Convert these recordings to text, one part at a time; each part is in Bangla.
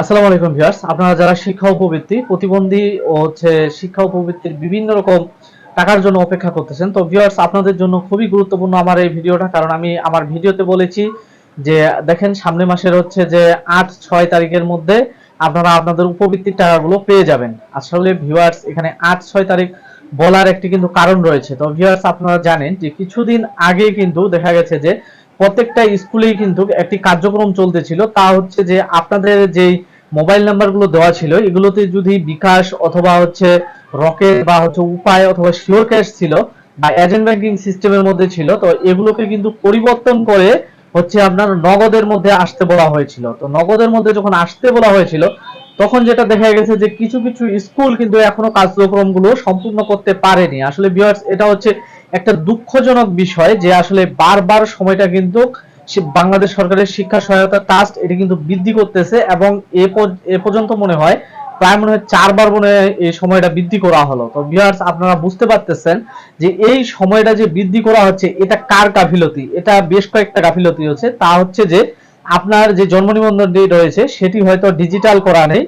আসসালামু আলাইকুম ভিউয়ার্স। আপনারা যারা শিক্ষা উপবৃত্তি, প্রতিবন্ধী ও হচ্ছে শিক্ষা উপবৃত্তির বিভিন্ন রকম টাকার জন্য অপেক্ষা করতেছেন, তো ভিউয়ার্স আপনাদের জন্য খুবই গুরুত্বপূর্ণ আমার এই ভিডিওটা, কারণ আমি আমার ভিডিওতে বলেছি যে, দেখেন সামনে মাসের হচ্ছে যে আট, ছয় তারিখের মধ্যে আপনারা আপনাদের উপবৃত্তির টাকাগুলো পেয়ে যাবেন। আসলে ভিউয়ার্স, এখানে আট, ছয় তারিখ বলার একটি কিন্তু কারণ রয়েছে। তো ভিউয়ার্স, আপনারা জানেন যে কিছুদিন আগে কিন্তু দেখা গেছে যে প্রত্যেকটা স্কুলেই কিন্তু একটি কার্যক্রম চলতেছিল। তা হচ্ছে যে আপনাদের যেই মোবাইল নাম্বারগুলো দেওয়া ছিল, এগুলোতে যদি বিকাশ অথবা হচ্ছে রকেট বা হচ্ছে উপায় অথবা শিওর ক্যাশ ছিল বা এজেন্ট ব্যাংকিং সিস্টেমের মধ্যে ছিল, তো এগুলোকে কিন্তু পরিবর্তন করে হচ্ছে আপনার নগদের মধ্যে আসতে বলা হয়েছিল। তো নগদের মধ্যে যখন আসতে বলা হয়েছিল, তখন যেটা দেখা গেছে যে কিছু কিছু স্কুল কিন্তু এখনও কার্যক্রমগুলো সম্পূর্ণ করতে পারেনি। আসলে ভিউয়ার্স এটা হচ্ছে একটা দুঃখজনক বিষয় যে আসলে বারবার সময়টা কিন্তু বাংলাদেশ সরকারের শিক্ষা সহায়তা ট্রাস্ট এটি কিন্তু বৃদ্ধি করতেছে এবং এ পর্যন্ত মনে হয় প্রায় মনে হয় চারবার মনে হয় এই সময়টা বৃদ্ধি করা হলো। তো ভিউয়ার্স আপনারা বুঝতে পারতেছেন যে এই সময়টা যে বৃদ্ধি করা হচ্ছে, এটা কার গাফিলতি? এটা বেশ কয়েকটা গাফিলতি হচ্ছে। তা হচ্ছে যে আপনার যে জন্ম নিবন্ধনটি রয়েছে, সেটি হয়তো ডিজিটাল করা নেই,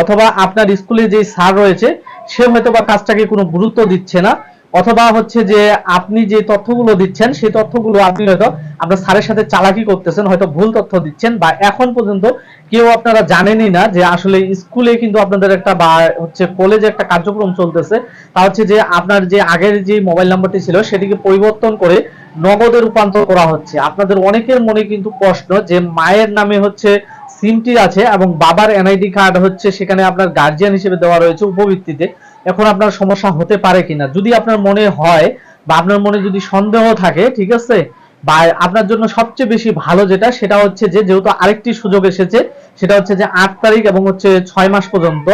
অথবা আপনার স্কুলে যে স্যার রয়েছে, সে হয়তো বা কাজটাকে কোনো গুরুত্ব দিচ্ছে না। অথবা হচ্ছে যে আপনি যে তথ্যগুলো দিচ্ছেন, সেই তথ্যগুলো আপনি হয়তো আপনার স্যারের সাথে চালাকি করতেছেন, হয়তো ভুল তথ্য দিচ্ছেন বা এখন পর্যন্ত কেউ আপনারা জানেনই না যে আসলে স্কুলে কিন্তু আপনাদের একটা বা হচ্ছে কলেজে একটা কার্যক্রম চলতেছে। তা হচ্ছে যে আপনার যে আগের যে মোবাইল নাম্বারটি ছিল, সেটিকে পরিবর্তন করে নগদে রূপান্তর করা হচ্ছে। আপনাদের অনেকের মনে কিন্তু প্রশ্ন যে মায়ের নামে হচ্ছে সিমটি আছে এবং বাবার এনআইডি কার্ড হচ্ছে সেখানে আপনার গার্জিয়ান হিসেবে দেওয়া রয়েছে উপবৃত্তিতে। এখন আপনার সমস্যা হতে পারে কিনা। যদি আপনার মনে হয় বা আপনার মনে যদি সন্দেহ থাকে, ঠিক আছে? বা আপনার জন্য সবচেয়ে বেশি ভালো যেটা, সেটা হচ্ছে যে, যেহেতু আরেকটি সুযোগ এসেছে, সেটা হচ্ছে যে আট তারিখ এবং হচ্ছে ছয় মাস পর্যন্ত,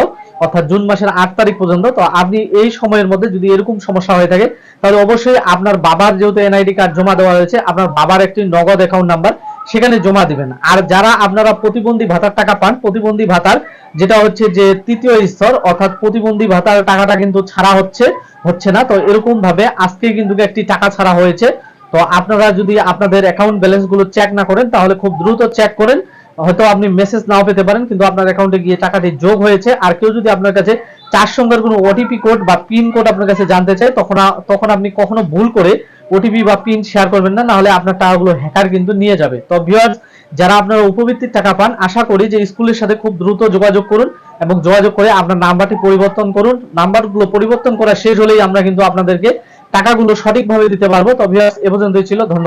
অর্থাৎ জুন মাসের আট তারিখ পর্যন্ত, তো আপনি এই সময়ের মধ্যে যদি এরকম সমস্যা হয়ে থাকে, তাহলে অবশ্যই আপনার বাবার যেহেতু এনআইডি কার্ড জমা দেওয়া হয়েছে, আপনার বাবার একটি নগদ অ্যাকাউন্ট নাম্বার সেখানে জমা দিবেন। আর যারা আপনারা প্রতিবন্ধী ভাতার টাকা পান, প্রতিবন্ধী ভাতার, যেটা হচ্ছে যে তৃতীয় স্তর, অর্থাৎ প্রতিবন্ধী ভাতার টাকাটা কিন্তু ছাড়া হচ্ছে হচ্ছে না। তো এরকম ভাবে আজকে কিন্তু একটি টাকা ছাড়া হয়েছে। তো আপনারা যদি আপনাদের অ্যাকাউন্ট ব্যালেন্সগুলো চেক না করেন, তাহলে খুব দ্রুত চেক করেন। হয়তো আপনি মেসেজ নাও পেতে পারেন, কিন্তু আপনার অ্যাকাউন্টে গিয়ে টাকাটি যোগ হয়েছে। আর কেউ যদি আপনার কাছে চার সংখ্যার কোনো ওটিপি কোড বা পিন কোড আপনার কাছে জানতে চায়, তখন তখন আপনি কখনো ভুল করে ওটিপি বা পিন শেয়ার করবেন না, নাহলে আপনার টাকাগুলো হ্যাকার কিন্তু নিয়ে যাবে। তো ভিউয়ার্স যারা আপনারা উপবৃত্তির টাকা পান, আশা করি যে স্কুলের সাথে খুব দ্রুত যোগাযোগ করুন এবং যোগাযোগ করে আপনার নাম্বারটি পরিবর্তন করুন। নাম্বারগুলো পরিবর্তন করা শেষ হলেই আমরা কিন্তু আপনাদেরকে টাকাগুলো সঠিকভাবে দিতে পারব। তো ভিউয়ার্স এ পর্যন্তই ছিল। ধন্যবাদ।